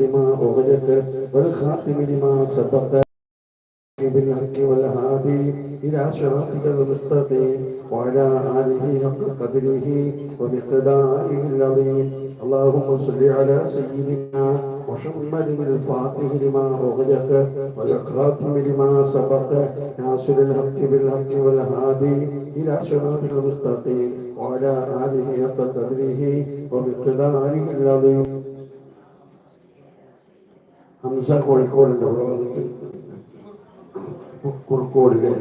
لما أغلق والخاتم لما سبق بالحق والهادي إلى صراطك المستقيم وعلى آله حق قدره ومقداره العظيم. اللهم صل على سيدنا محمد الفاتح لما أغلق والخاتم لما سبق ناصر الحق بالحق والهادي إلى صراطك المستقيم وعلى آله حق قدره ومقداره العظيم. ഹംസ കോഴിക്കോടിന്റെ ഇവിടെ വന്നിട്ട് കുറുക്കോടിലെ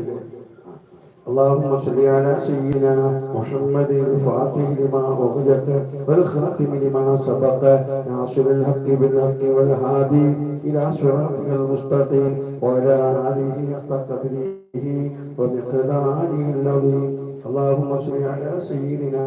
اللهم صل على سيدنا محمد الفاتح لما أغلق والخاتم لما سبق ناصر الحق بالحق والهادي إلى صراطك المستقيم وعلى آله حق قدره ومقداره العظيم اللهم صل على سيدنا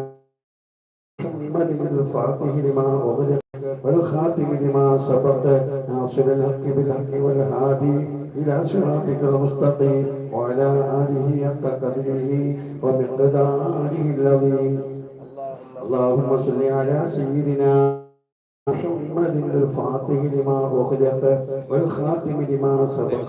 محمد الفاتح لما أغلق والخاتم لما سبق ناصر الحق بالحق والهادي إلى صراطك المستقيم وعلى آله حق قدره ومقداره العظيم اللهم صل على سيدنا محمد الفاتح لما أغلق والخاتم لما سبق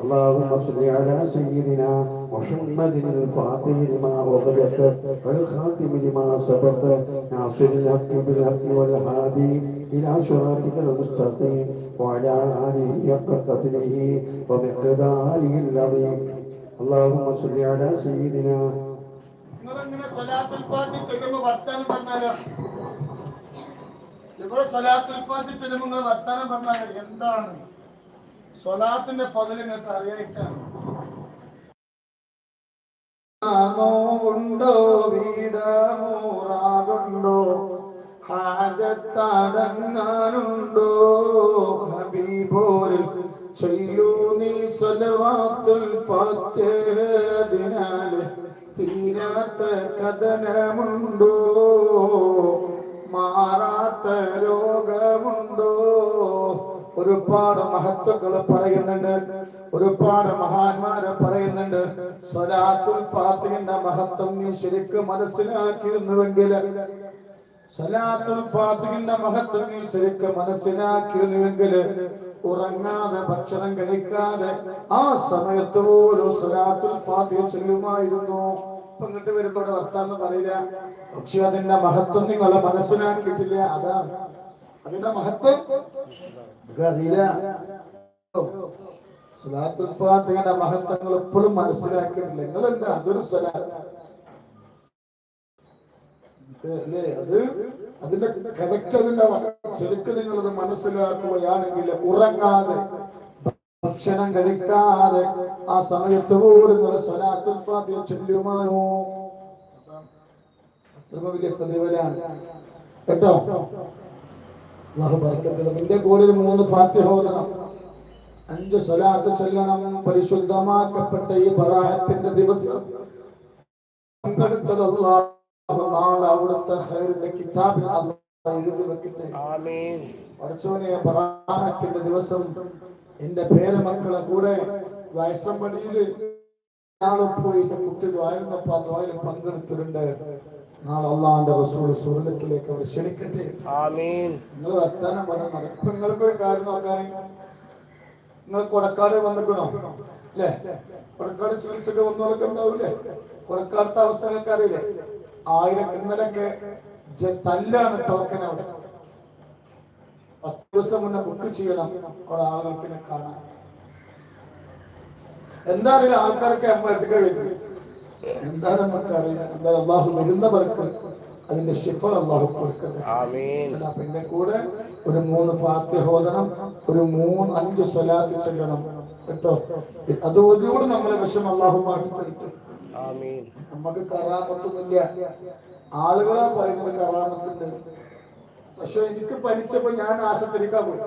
اللهم صل على سيدنا محمد الفاتح لما أغلق والخاتم لما سبق ناصر الحق بالحق والهادي إلى صراطك المستقيم وعلى آله حق قدره ومقداره العظيم اللهم صل على سيدنا നിങ്ങളിങ്ങനെ സ്വലാത്തുൽ ഫാത്തി ചൊല്ലുമ്പോ വർത്താനം പറഞ്ഞാലോ ഇവിടെ സ്വലാത്തുൽ ഫാത്തി ചൊല്ലുമ്പോ നിങ്ങൾ വർത്താനം പറഞ്ഞാലോ എന്താണ് സ്വലാത്തിന്റെ പതിൽ നിങ്ങൾക്ക് അറിയായിട്ടാണ് ഉണ്ടോ വീടമൂറാതുണ്ടോ ഹാജത്തടങ്ങാനുണ്ടോ? ഹബീബോരിൽ ചൊല്ലൂ നീ സ്വലവാത്തുൽ ഫാത്തിഹദിനാൽ തീരാത്ത കഥനമുണ്ടോ? മാറാത്ത രോഗമുണ്ടോ? ഒരുപാട് മഹത്വങ്ങൾ പറയുന്നുണ്ട്. ഒരുപാട് മഹാന്മാര് പറയുന്നുണ്ട്. സ്വലാത്തുൽ ഫാത്തിഹിന്റെ മഹത്വം നീ ശരിക്കും മനസ്സിലാക്കിയിരുന്നുവെങ്കിൽ സ്വലാത്തുൽ ഫാത്തിഹിന്റെ മഹത്വം നീ ശരിക്കും മനസ്സിലാക്കിയിരുന്നുവെങ്കിൽ ഉറങ്ങാതെ ഭക്ഷണം കഴിക്കാതെ ആ സമയത്ത് പോലും സ്വലാത്തുൽ ഫാത്തിഹ ചൊല്ലുമായിരുന്നു. ഇങ്ങോട്ട് വരുമ്പോ ഇവിടെ വർത്താനം പറയില്ല. പക്ഷെ അതിന്റെ മഹത്വം നിങ്ങൾ മനസ്സിലാക്കിയിട്ടില്ല. അതാണ് അതിന്റെ മഹത്വം? സലാത്തുൽ ഫാത്തിഹയുടെ മഹത്വങ്ങൾ എപ്പോഴും മനസ്സിലാക്കിയിട്ടില്ല. നിങ്ങൾ എന്താ അതൊരു സ്വലാത്ത്. അല്ലേ? അത് അതിന്റെ കറക്റ്റ് അതിന്റെ ശരിക്കും നിങ്ങൾ അത് മനസ്സിലാക്കുകയാണെങ്കിൽ ഉറങ്ങാതെ ഭക്ഷണം കഴിക്കാതെ ആ സമയത്ത് പോലും നിങ്ങൾ സ്വലാത്തുൽ ഫാത്തിഹ ചൊല്ലുമാനോ അത്ര വലിയ പ്രതിഫലാണ് കേട്ടോ? നിന്റെ കൂടെ മൂന്ന് ഫാത്തിഹ ഓതണം. അഞ്ച് സ്വലാത്ത് ചൊല്ലണം. പരിശുദ്ധമാക്കപ്പെട്ട ഈ ബറാഹത്തിന്റെ ദിവസം പങ്കെടുത്തത് അല്ലാഹു നാളെ അവിടുത്തെ ഖൈറിന്റെ കിതാബിൽ അല്ലാഹു എഴുതി വെക്കട്ടെ. പഠിച്ചോനെ ബറാഹത്തിന്റെ ദിവസം എന്റെ പേരമക്കളെ കൂടെ വയസ്സമ്പടിയിൽ നാളെ പോയി. എന്റെ കുട്ടി ദ്വാരുന്നപ്പോ ആ ദ്വാരം പങ്കെടുത്തിട്ടുണ്ട്. നാളെ അള്ളാന്റെ സ്വർഗത്തിലേക്ക് അവർ ക്ഷണിക്കട്ടെ. നിങ്ങൾ വർത്താനം പറഞ്ഞ നടക്കും. നിങ്ങൾക്കൊരു കാര്യം നോക്കുകയാണെങ്കിൽ നിങ്ങൾ കൊടക്കാട് വന്നിക്കണോ അല്ലേ? കൊടക്കാട് ചികിത്സക്ക് വന്നവരൊക്കെ ഉണ്ടാവില്ലേ കൊടക്കാടത്തെ അവസ്ഥ നിങ്ങൾക്ക് അറിയില്ലേ? ആയിരം ഇന്നലൊക്കെ തല്ലാണ് ടോക്കൻ അവിടെ. പത്ത് ദിവസം മുന്നേ ബുക്ക് ചെയ്യണം. അവിടെ ആളുകൾക്കിനെ കാണാൻ. എന്താ അറിയില്ല? ആൾക്കാരൊക്കെ നമ്മൾ എത്തിക്കാൻ കഴിയും എന്താ നമുക്ക് അറിയാം? എന്താ അള്ളാഹു വരുന്നവർക്ക് അതിന്റെ ശിഫ അള്ളാഹു കൊടുക്കട്ടെ. പിന്നെ കൂടെ ഒരു മൂന്ന് ഫാത്തിഹ ഓതണം ഒരു മൂന്ന് അഞ്ച് സ്വലാത്ത് ചൊല്ലണം. കേട്ടോ? അതോടുകൂടി നമ്മളെ വിഷം അള്ളാഹു മാറ്റി തരുത്തും നമുക്ക് കറാമത്തൊന്നുമില്ല. ആളുകളാ പറയുന്നത് കറാമത്തുണ്ട് പക്ഷെ എനിക്ക് പനിച്ചപ്പോ ഞാൻ ആശുപത്രിക്കാൻ പോയി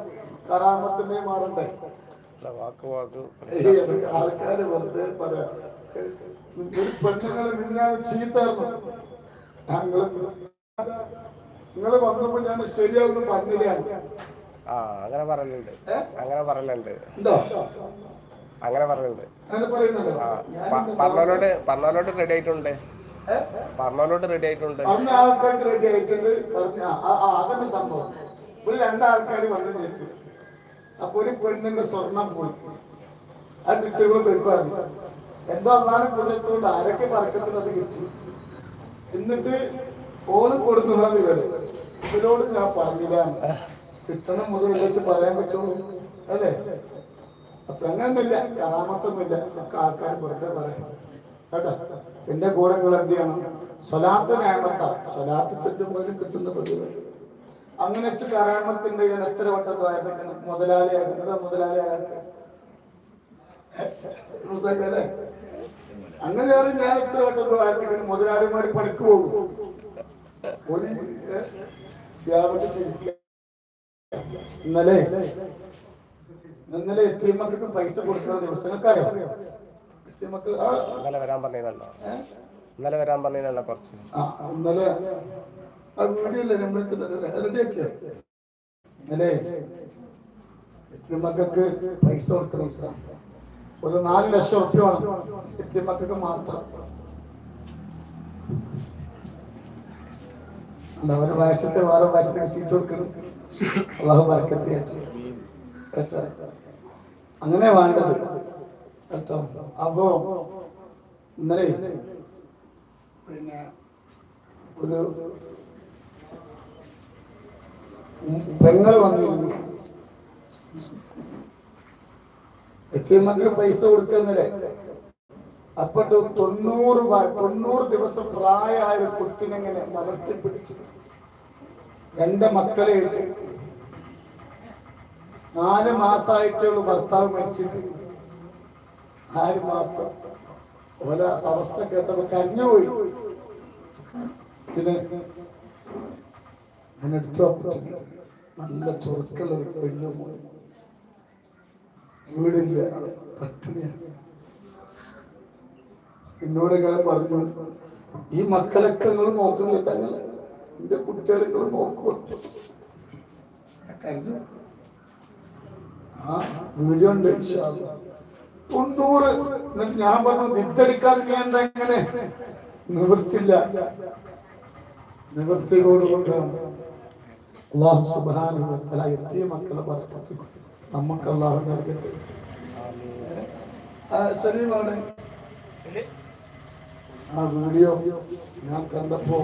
കറാമത്തിനെ മാറണ്ടേ ആൾക്കാര് വെറുതെ പറയാ. ഒരു പെണ്ണുങ്ങളെ മിന്നാന്ന് ചീത്തായിരുന്നു ഞങ്ങൾ നിങ്ങൾ വന്നപ്പോ ഞാൻ ശരിയാവുന്ന പറഞ്ഞില്ല? ആ അങ്ങനെ പറയലുണ്ട് അങ്ങനെ പറയലുണ്ട് ഉണ്ടോ? അങ്ങനെ പറയലുണ്ട് അങ്ങനെ പറയുന്നുണ്ടോ? ആ പ- പറഞ്ഞവരോട് പറഞ്ഞവരോട് റെഡി ആയിട്ടുണ്ട്. പറഞ്ഞവരോട് റെഡി ആയിട്ടുണ്ട്. പറഞ്ഞ ആൾക്കാർക്ക് റെഡി ആയിട്ടുണ്ട്. അതന്നെ സംഭവം. ഒരു രണ്ടാൾക്കാർ വന്നു കേട്ടു അപ്പൊ ഒരു പെണ്ണിന്റെ സ്വർണം പോയി. അത് കിട്ടുമ്പോൾ വെക്കുവായിരുന്നു എന്തോ അന്നാണ് കുതിരത്തോണ്ട് ആരൊക്കെ പറക്കത്തിൽ അത് കിട്ടി? എന്നിട്ട് ഓണം കൊടുക്കുന്നതാണ് ഇവർ ഇവരോട് ഞാൻ പറഞ്ഞില്ല. കിട്ടണം മുതൽ വെച്ച് പറയാൻ പറ്റുള്ളൂ. അല്ലേ? അപ്പൊ അങ്ങനൊന്നുമില്ല. കറാമത്തൊന്നുമില്ല. ഒക്കെ ആൾക്കാർ വെറുതെ പറയാം. കേട്ടോ? എന്റെ കൂടെ നിങ്ങൾ എന്ത് ചെയ്യണം? സ്വലാത്ത് നേമത്ത സ്വലാത്ത് ചെല്ലുമ്പോൾ കിട്ടുന്ന പ്രതിഫലം അങ്ങനെ വെച്ച് കറാമത്തിന്റെ ഇതിന് എത്ര വട്ടം ദ്വാരക്കണം മുതലാളിയാക്കുന്നത് മുതലാളിയാകാത്ത മുസാക്കല്ലേ? അങ്ങനെയാണ് ഞാൻ ഇത്ര വട്ടത്തെ വാർത്തകൾ മുതലാളിമാര് പണിക്ക് പോകും. ഇന്നലെ ഇന്നലെ എത്തിയ മക്കൾക്ക് പൈസ കൊടുക്കുന്ന ദിവസങ്ങൾക്കറിയാം എത്തിയ ആ ഇന്നലെ വരാൻ പറഞ്ഞതല്ലോ ഇന്നലെ വരാൻ പറഞ്ഞതല്ലോ കുറച്ച്. ഇന്നലെ അത് വീടിയല്ലേ അല്ലേ? റെഡിയാക്കിയ ഇന്നലെ എത്തിയമ്മക്ക് പൈസ കൊടുക്കുന്ന പൈസ ഒരു നാല് ലക്ഷം ഉറുപ്പ്യ വേണം. എത്തിയമ്മക്ക് മാത്രം. അവരുടെ വയസ്സത്തെ വേറെ വയസ്സിന് സീറ്റ് കൊടുക്കണം. അള്ളാഹു വരക്കത്തി അങ്ങനെ വേണ്ടത്. കേട്ടോ? അപ്പോ ഇന്നലെ പിന്നെ ഒരു പെങ്ങൾ വന്നിരുന്നു. എത്തിയമ്മക്ക് പൈസ കൊടുക്കുന്നില്ലേ? അപ്പൊ തൊണ്ണൂറ് തൊണ്ണൂറ് ദിവസം പ്രായമായ ഒരു കുട്ടിനെങ്ങനെ മലർത്തി പിടിച്ചു. രണ്ട് മക്കളെ ഇട്ട് നാല് മാസമായിട്ടുള്ള ഭർത്താവ് മരിച്ചിട്ട്. നാല് മാസം. ഓല അവസ്ഥ കേട്ടപ്പോ കരഞ്ഞുപോയി പിന്നെ ഞാൻ എടുത്തു നല്ല ചൊറുക്കുള്ള ഒരു പെണ്ണു മോൾ. വീടില്ല. പട്ടിണിയാണ് എന്നോട് ഇങ്ങനെ പറഞ്ഞു. ഈ മക്കളൊക്കെ നിങ്ങൾ നോക്കുന്നില്ല തങ്ങൾ എന്റെ കുട്ടികളെ നിങ്ങൾ നോക്കുക ആ വീഡിയോ ഉണ്ട്. തൊണ്ണൂറ്. എന്നിട്ട് ഞാൻ പറഞ്ഞു വിത്തടിക്കാൻ നീ എന്താ ഇങ്ങനെ? നിവർത്തില്ല നിവർത്തിയോട് കൊണ്ടാണ് അള്ളാഹു സുബാനുള്ള എത്തിയ മക്കളെ ബർക്കത്ത് നമുക്ക് അള്ളാഹു നൽകട്ടെ. സലീമാണ്. ആ വീഡിയോ ഞാൻ കണ്ടപ്പോ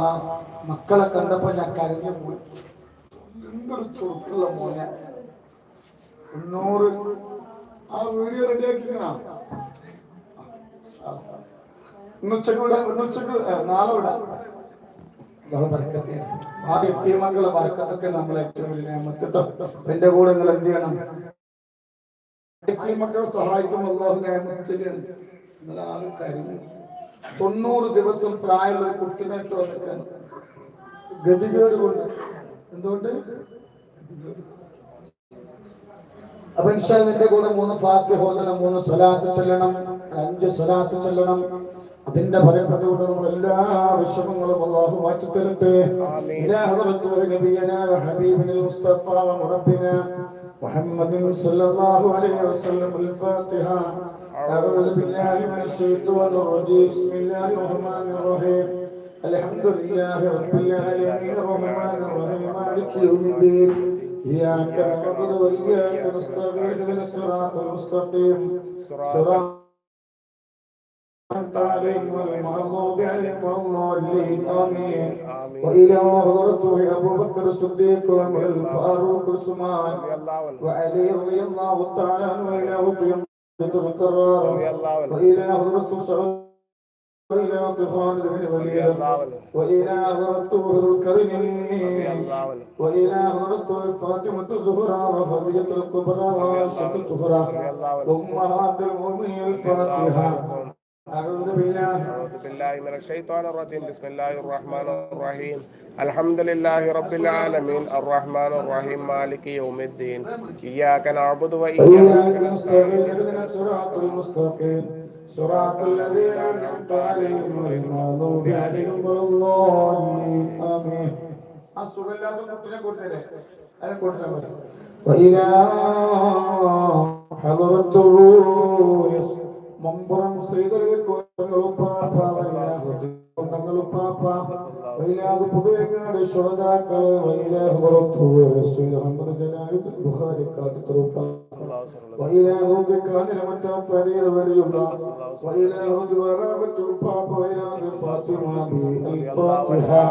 ആ മക്കളെ കണ്ടപ്പോ ഞാൻ കരഞ്ഞു പോയി. എന്തൊരു ചുരുക്കുള്ള മോനെ. ആ വീഡിയോ റെഡിയാക്കിക്കണ ഇന്നുച്ചക്ക് വിടാം ഇന്നുച്ചക്ക് നാളെ വിടാം. ആ എത്തിയമക്കളെ ബർക്കത്തൊക്കെ നമ്മൾ ഏറ്റവും വലിയ നിയമത്തിട്ടോ. എന്റെ കൂടെ നിങ്ങൾ എന്ത് ചെയ്യണം? മക്കളെ സഹായിക്കും അള്ളാഹു നിയമത്തിലാണ് ഇന്നലെ ആരും കരുതി തൊണ്ണൂറ് ദിവസം പ്രായമുള്ള ഒരു കുട്ടിനെ ഇട്ട് വന്നിട്ടാണ് ഗതികേട് കൊണ്ട് എന്തുകൊണ്ട്? അപ്പൊ ഇൻഷാന്റെ കൂടെ മൂന്ന് ഫാത്തി ഹോദനം മൂന്ന് സ്വലാത്ത് ചെല്ലണം അഞ്ച് സ്വലാത്ത് ചൊല്ലണം അതിന്റെ ഫലക്കഥ കൊണ്ട് നമ്മൾ എല്ലാ വിഷമങ്ങളും അള്ളാഹു മാറ്റി തരട്ടെ ഇലാ ഹദ്റത്തു നബിയനാ വഹബീബിനൽ മുസ്തഫ വമുറബ്ബിനാ محمد صلى الله عليه وسلم الفاتحة أعوذ بالله من الشيطان الرجيم بسم الله الرحمن الرحيم الحمد لله رب العالمين الرحمن الرحيم مالك يوم الدين إياك نعبد وإياك نستعين اهدنا الصراط المستقيم صراط أنت عليهم المغضوب عليهم ولا الضالين آمين وإلى حضرته أبو بكر الصديق وعمر الفاروق عثمان وعلي رضي الله تعالى عنه وإلى حضرته القرار وإلى حضرة سعود وإلى حضرة خالد بن وليد وإلى حضرته الكريم وإلى حضرته فاطمة الزهراء وخديجة الكبرى وعائشة الكبرى أمهات المؤمنين الفاتحة أعوذ بالله أعوذ بالله من الشيطان الرجيم بسم الله الرحمن الرحيم الحمد لله رب العالمين الرحمن الرحيم مالك يوم الدين إياك نعبد وإياك إياك نستعين نستعين اهدنا الصراط المستقيم صراط الذين أنعمت عليهم غير المغضوب عليهم ولا الضالين آمين അസുഖമില്ലാത്ത കുട്ടിനെ കൊടുത്തേ അതിനെ കൊടുത്തേ മതി وإذا حضرت الروح മമ്പുറം വൈലാത് പുതുവെങ്ങാട് ശ്രോതാക്കള് വൈലാഹുക്ക് കാനിരമറ്റം ഫരീദ വലിയുള്ള വൈലാഹുക്ക് വറാബത്തും പാപ്പ വൈലാഹ് ഫാത്തിമ ബി الفاتحة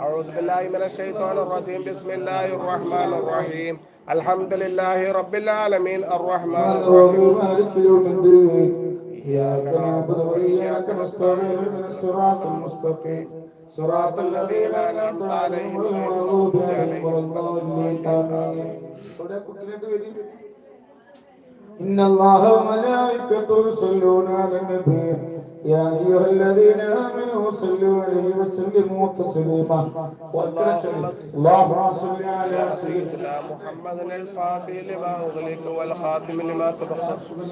أعوذ بالله من الشيطان الرجيم بسم الله الرحمن الرحيم الحمد لله رب العالمين الرحمن الرحيم مالك يوم الدين إياك نعبد وإياك نستعين من الصراط المستقيم صراط الذين أنعمت عليهم غير المغضوب عليهم ولا الضالين آمين إن الله وملائكته يصلون على النبي يا أيها الذين آمنوا صلوا عليه وسلموا تسليما. اللهم صل على سيدنا محمد الفاتح لما أغلق والخاتم لما سبق.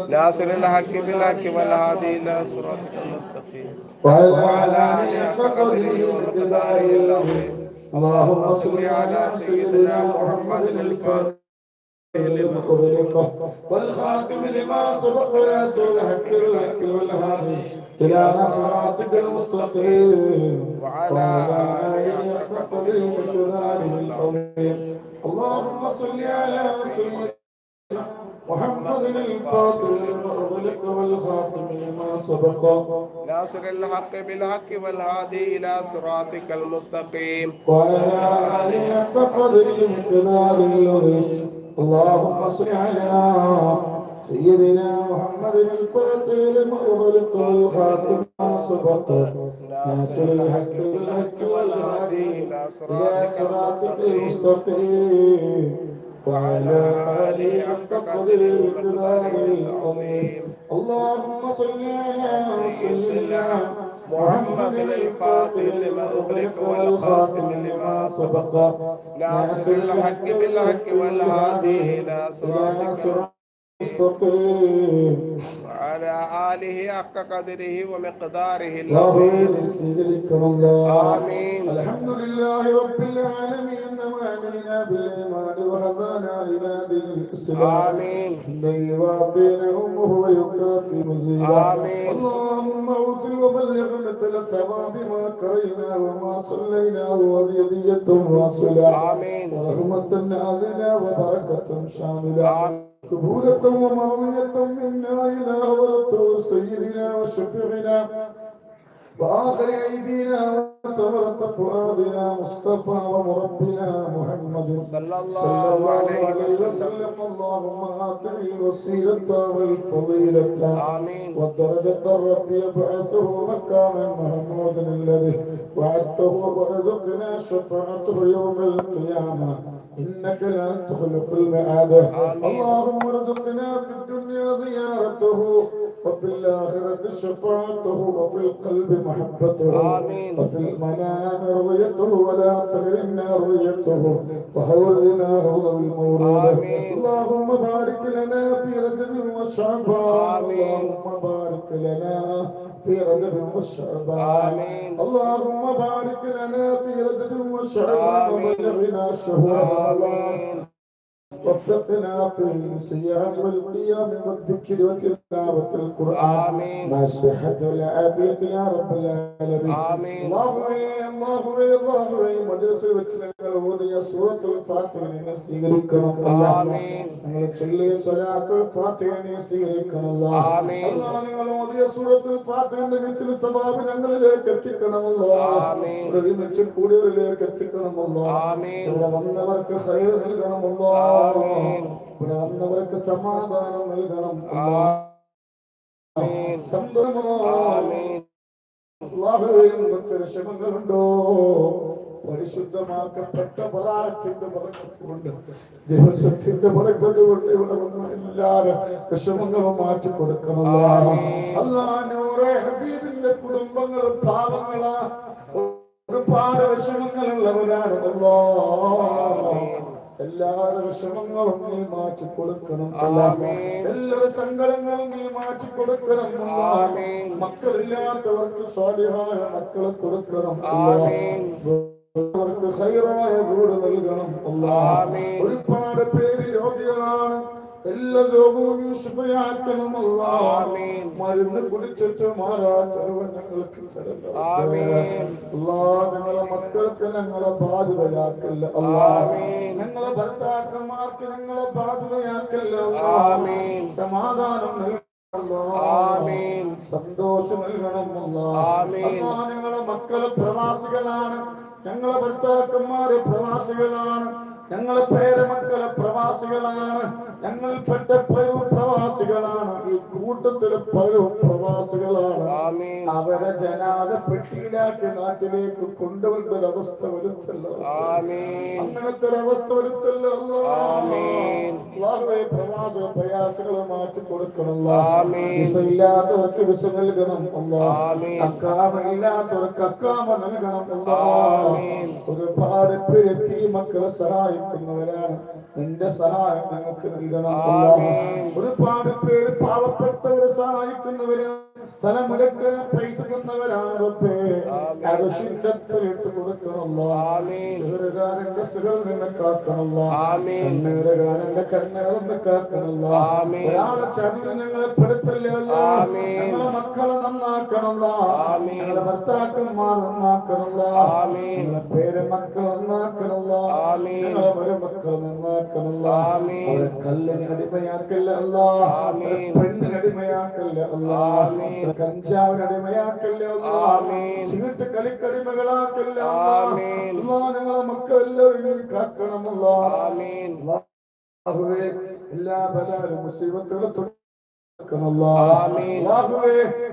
ناصر الحق بالحق والهادي إلى صراطك المستقيم. وعلى آله حق قدره ومقداره العظيم. اللهم صل على سيدنا محمد الفاتح لما أغلق والخاتم لما سبق. ناصر الحق بالحق والهادي إلى صراطك المستقيم. وعلى آله حق قدره ومقداره العظيم اللهم صل على سيدنا محمد الفاتح لما أغلق والخاتم لما سبق. ناصر الحق بالحق والهادي إلى صراطك المستقيم. وعلى آله حق قدره ومقداره العظيم. اللهم صل على سيدنا محمد الفاتح لما أغلق والخاتم سبق ناصر الحق بالحق والهادي إلى صراطك المستقيم وعلى آله حق قدره ومقداره العظيم. اللهم صل على سيدنا محمد الفاتح لما أغلق والخاتم لما سبق. ناصر الحق بالحق والهادي إلى صراطك Mustafa وعلى آله حق قدره ومقداره اللهم العظيم. نسألكم الله. آمين. الحمد لله رب العالمين. انما علينا بالإيمان وهدانا إلى دين الإسلام. آمين. حمدا يوافي نعمه ويكافي مزيدا آمين. اللهم اغفر وبلغ مثل ثواب ما قرينا وما صلينا وهدية واصلة. آمين. ورحمة نازلة وبركة شاملة. آمين. قبولة ومرضية منا إلى حضرة سيدنا وشفيعنا وآخر أيدينا وثمرة فؤادنا مصطفى ومربنا محمد. صلى الله عليه وسلم. اللهم آتنا الوسيلة والفضيلة. والدرجة الرفيع بعثه مكانا محمودا الذي وعدته ورزقنا شفاعته يوم القيامة. إنك لا تخلف الميعاد آمين. اللهم ارزقنا في الدنيا زيارته وفي الآخرة شفاعته وفي القلب محبته آمين. وفي المنام رؤيته ولا تغرنا رؤيته وحوزنا حوض المورود آمين. اللهم بارك لنا في رجب وشعبان. اللهم بارك لنا في رجب وشعبان آمين. اللهم بارك لنا في رجب وشعبان. وبلغنا شهور رمضان وفقنا في الصيام والقيام والذكر وتلاوة القرآن آمين. مع الصحة والعافية يا رب العالمين آمين. اللهم اللهم اللهم مجلس വെച്ചിട്ട് ഓതിയ സൂറത്തുൽ ഫാത്തിഹയെ സ്വീകരിക്കണം അല്ലാഹ് آمين നിങ്ങൾ ചൊല്ലിയ സ്വലാത്തുൽ ഫാത്തിഹയെ സ്വീകരിക്കണം അല്ലാഹ് ആമീൻ. അല്ലാഹ് നിങ്ങൾ ഓതിയ സൂറത്തുൽ ഫാത്തിഹയുടെ മിഥിൽ സവാബ് ഞങ്ങളിലേക്ക് എത്തിക്കണം അല്ലാഹ് ആമീൻ. ഇവിടെ ഒരുമിച്ച് കൂടിയവരിലേക്ക് എത്തിക്കണം അല്ലാഹ് ആമീൻ. ഇവിടെ വന്നവർക്ക് ഖൈർ നൽകണം അല്ലാഹ് ആമീൻ. ഇവിടെ വന്നവർക്ക് സമാധാനം നൽകണം. സന്തോഷമോ. വിഷമങ്ങളുണ്ടോ പരിശുദ്ധമാക്കപ്പെട്ട പറാത്തിന്റെ കൊണ്ട് ദിവസത്തിന്റെ പറക്കത്ത് കൊണ്ട് ഇവിടെ വന്ന എല്ലാരും വിഷമങ്ങളും മാറ്റി കൊടുക്കണം അല്ലാ നൂറെ ഹബീബിന്റെ കുടുംബങ്ങളും പാവങ്ങളാ. ഒരുപാട് വിഷമങ്ങളുള്ളവരാണല്ലോ എല്ലാവരുടെ വിഷമങ്ങളും നീ മാറ്റി കൊടുക്കണം എല്ലാവരുടെ സങ്കടങ്ങളും നീ മാറ്റി കൊടുക്കണം മക്കളില്ലാത്തവർക്ക് സ്വാലിഹായ മക്കളെ കൊടുക്കണം. അവർക്ക് ഹൈറായ വീട് നൽകണം. ഒരുപാട് പേര് രോഗികളാണ്. എല്ലാ രോഗവും നീ ശുഭയാക്കണമല്ല മരുന്ന് കുടിച്ചിട്ട് മാറാത്ത ഞങ്ങൾക്ക് തരല്ലോ അല്ലാ ഞങ്ങളെ മക്കൾക്ക് ഞങ്ങളെ ബാധ്യതയാക്കല്ല. അല്ലാ ഞങ്ങളെ ഭർത്താക്കന്മാർക്ക് ഞങ്ങളെ ബാധ്യതയാക്കല്ല. അല്ലാ. സമാധാനം സന്തോഷം നൽകണം. അല്ലാ ഞങ്ങളെ മക്കൾ പ്രവാസികളാണ്. ഞങ്ങളെ ഭർത്താക്കന്മാര് പ്രവാസികളാണ്. ഞങ്ങളെ പേരമക്കളെ പ്രവാസികളാണ്. ഞങ്ങൾ പെട്ട പലരും പ്രവാസികളാണ്. ഈ കൂട്ടത്തിൽ പലരും പ്രവാസികളാണ്. അവരെ ജനാഥ പെട്ടിയിലാക്കി നാട്ടിലേക്ക് കൊണ്ടുവരേണ്ട ഒരു അവസ്ഥ വരുത്തല്ലോ. അങ്ങനത്തെ ഒരു അവസ്ഥ വരുത്തല്ലോ പ്രവാസ പ്രവാസിക പ്രയാസങ്ങൾ മാറ്റി കൊടുക്കണമല്ലോ. വിസ ഇല്ലാത്തവർക്ക് വിസ നൽകണം അല്ലോ അക്കാമ ഇല്ലാത്തവർക്ക് അക്കാമ നൽകണം അല്ലോ ഒരുപാട് പേര് തീ മക്കളെ സഹായിക്കുന്നവരാണ് നിന്റെ സഹായം ഞങ്ങൾക്ക് നൽകണം. ഒരുപാട് പേര് പാവപ്പെട്ടവരെ സഹായിക്കുന്നവരാണ്. സ്ഥലമെടുക്കാൻ പൈസ തന്നവരാണ് റബ്ബേ അരശിന്റെ ഇട്ട് കൊടുക്കണമല്ലോ. സിഹറുകാരന്റെ സിഹറിൽ നിന്ന് കാക്കണമല്ലോ. കണ്ണേറുകാരന്റെ കണ്ണേറിൽ നിന്ന് കാക്കണമല്ലോ. ഒരാളെ ചതിയിൽ ഞങ്ങളെ പെടുത്തല്ലോ ഞങ്ങളെ മക്കളെ നന്നാക്കണമല്ലോ. ഞങ്ങളെ ഭർത്താക്കന്മാർ നന്നാക്കണല്ലോ ഞങ്ങളെ പേര് മക്കൾ നന്നാക്കണല്ലോ ഞങ്ങളെ മരുമക്കൾ നന്നാക്കണല്ലോ അവരെ കല്ലിന് അടിമയാക്കല്ല അല്ലാ പെണ്ണിന് അടിമയാക്കല്ല അല്ലാ അവരെ കഞ്ചാവിന് അടിമയാക്കല്ല അല്ലാ ചീട്ട് കളിക്കടിമകളാക്കല്ല ഞങ്ങളെ മക്കളെല്ലാവരും കാക്കണമല്ലോ? എല്ലാ ബലാലും മുസീബത്തുകളും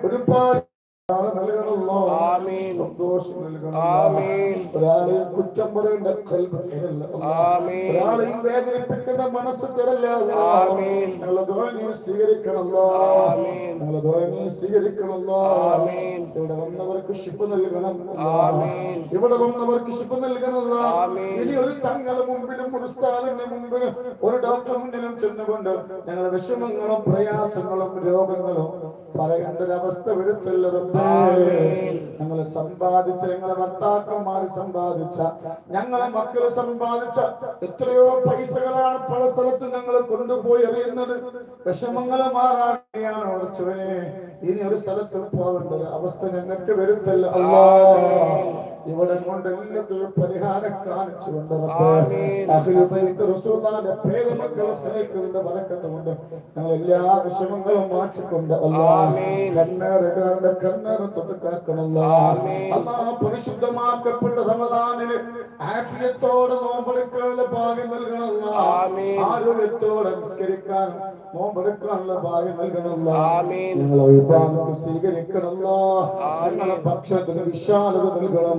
ഒരുപാട് ഒരാളെയും കുറ്റം പറയേണ്ട ഒരാളെയും വേദനിപ്പിക്കേണ്ട മനസ്സ് ഇവിടെ വന്നവർക്ക് ശിപ്പ് നൽകണം ഇവിടെ വന്നവർക്ക് ശിപ്പ ഇനി ഒരു തങ്ങളെ മുമ്പിലും ഒരു മുമ്പിലും ഒരു ഡോക്ടർ മുന്നിലും ചെന്നുകൊണ്ട് ഞങ്ങളുടെ വിഷമങ്ങളും പ്രയാസങ്ങളും രോഗങ്ങളും പറയേണ്ട ഒരു അവസ്ഥ വരുത്തല്ല ഞങ്ങളെ സമ്പാദിച്ച ഞങ്ങളെ ഭർത്താക്കന്മാർ സമ്പാദിച്ച ഞങ്ങളെ മക്കൾ സമ്പാദിച്ച എത്രയോ പൈസകളാണ് പല സ്ഥലത്തും ഞങ്ങൾ കൊണ്ടുപോയി അറിയുന്നത് വിഷമങ്ങളെ മാറാതെയാണ് ഉറച്ചവനെ. ഇനി ഒരു സ്ഥലത്ത് പോകേണ്ട ഒരു അവസ്ഥ ഞങ്ങൾക്ക് വരുത്തല്ല. ഇവിടെ കൊണ്ട് എല്ലാത്തിനും പരിഹാരം കാണിച്ചുകൊണ്ട് ബൈത്ത് റസൂലുള്ളാഹിന്റെ പേരുമക്കളെ സ്നേഹിക്കുന്നതിന്റെ ബറക്കത്ത് കൊണ്ട് ഞങ്ങൾ എല്ലാ വിഷമങ്ങളും മാറ്റിക്കൊണ്ട് അല്ലാ കണ്ണേറുകാരുടെ കണ്ണേറ് തൊട്ട് കാക്കണമല്ലോ അല്ലാ പരിശുദ്ധമാക്കപ്പെട്ട റമദാനിൽ ആഫിയത്തോടെ നോമ്പെടുക്കാനുള്ള ഭാഗ്യം നൽകണമല്ലോ ആരോഗ്യത്തോടെ നിസ്കരിക്കാൻ നോമ്പെടുക്കാനുള്ള ഭാഗ്യം നൽകണമല്ലോ ഞങ്ങളെ വിഭാഗത്ത് സ്വീകരിക്കണമല്ലോ ഞങ്ങളെ ഭക്ഷണത്തിന് വിശാലത നൽകണം.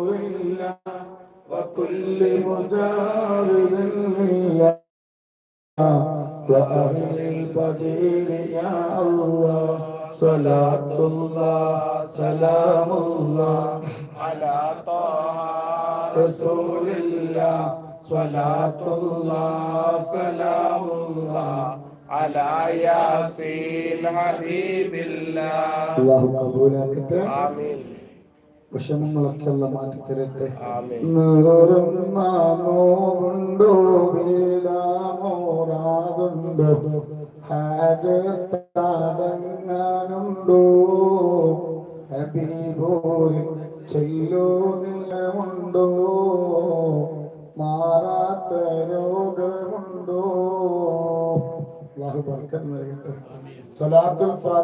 وكل مجار ذلية وأهل البدير يا الله. صلاة الله سلام الله على طه رسول الله صلاة الله سلام الله على ياسين حبيب الله الله قبولك آمين. വിഷമങ്ങളൊക്കെയുള്ള മാറ്റി തരട്ടെ നോവുണ്ടോ മാറാത്ത രോഗമുണ്ടോ? അള്ളാഹു നൽകട്ടെ. സ്വലാത്തുൽ ഫാ